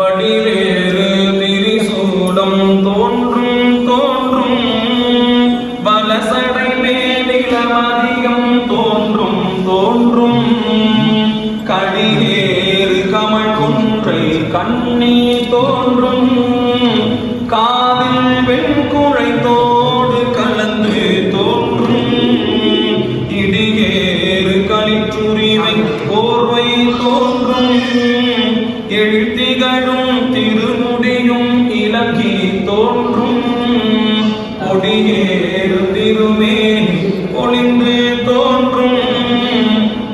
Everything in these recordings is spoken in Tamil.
வடிவேறு திரிசூலம் தோன்றும் தோன்றும். வலசடை மேலமதிகம் தோன்றும் தோன்றும். கடிகேறு கமல் குன்றை கண்ணீ தோன்றும். காதில் வெண்குழை தோடு கலந்து தோன்றும். இடிகேறு களிச்சுரிமை போர்வை தோன்றும். எழுத்திகளும் திருமுடியும் இலங்கி தோன்றும். கொடியேறு திருமே ஒளிந்து தோன்றும்.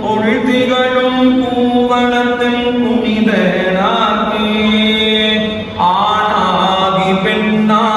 ஒழுத்திகளும் பூவனத்தின் புனித நாக்கே பெண்ணா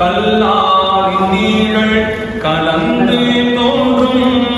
கல்லாரி நீங்கள் கலந்து தோன்றும்.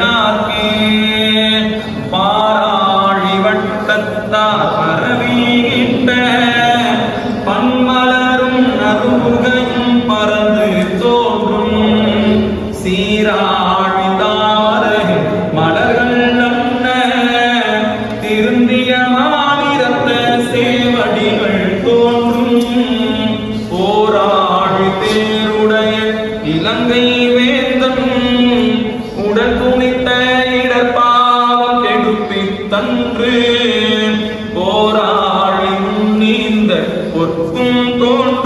kum ton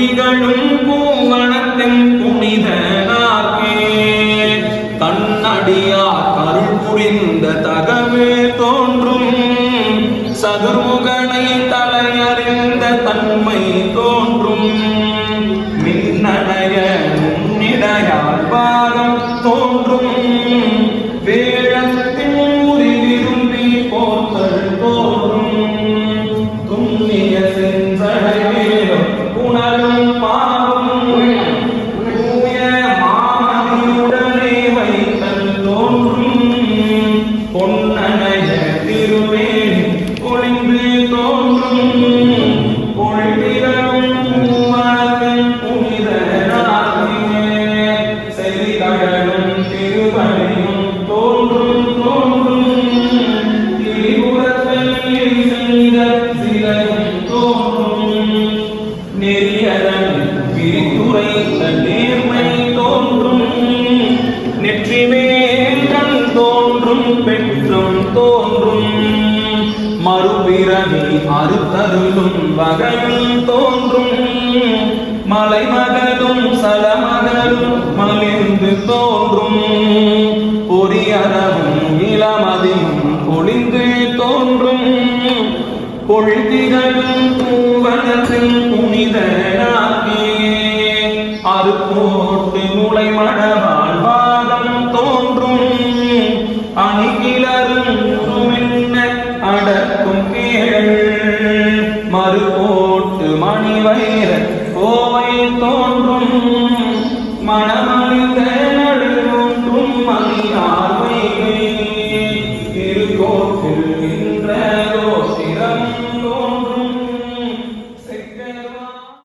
കൃതികളും நெறியதன் விரித்துரைத்த நேர்மை தோன்றும் நெற்றிமேல் தோன்றும் பெற்றும் தோன்றும். மறுபிறவி அறுத்தருளும் வகையும் தோன்றும் மலைமகளும் சலமகளும் மலிந்து தோன்றும். பொறியறவும் இளமதியும் ஒளிந்து தோன்றும் பொழுதிகளும் பூவனத்தில் புனிதனாக்கி அறுப்போட்டு முளை மணவாள் வாதம் தோன்றும். அணிகிலரும் அடக்கும் கேள் மறுபோட்டு மணி வைர கோவை தோன்றும். மணமணிந்த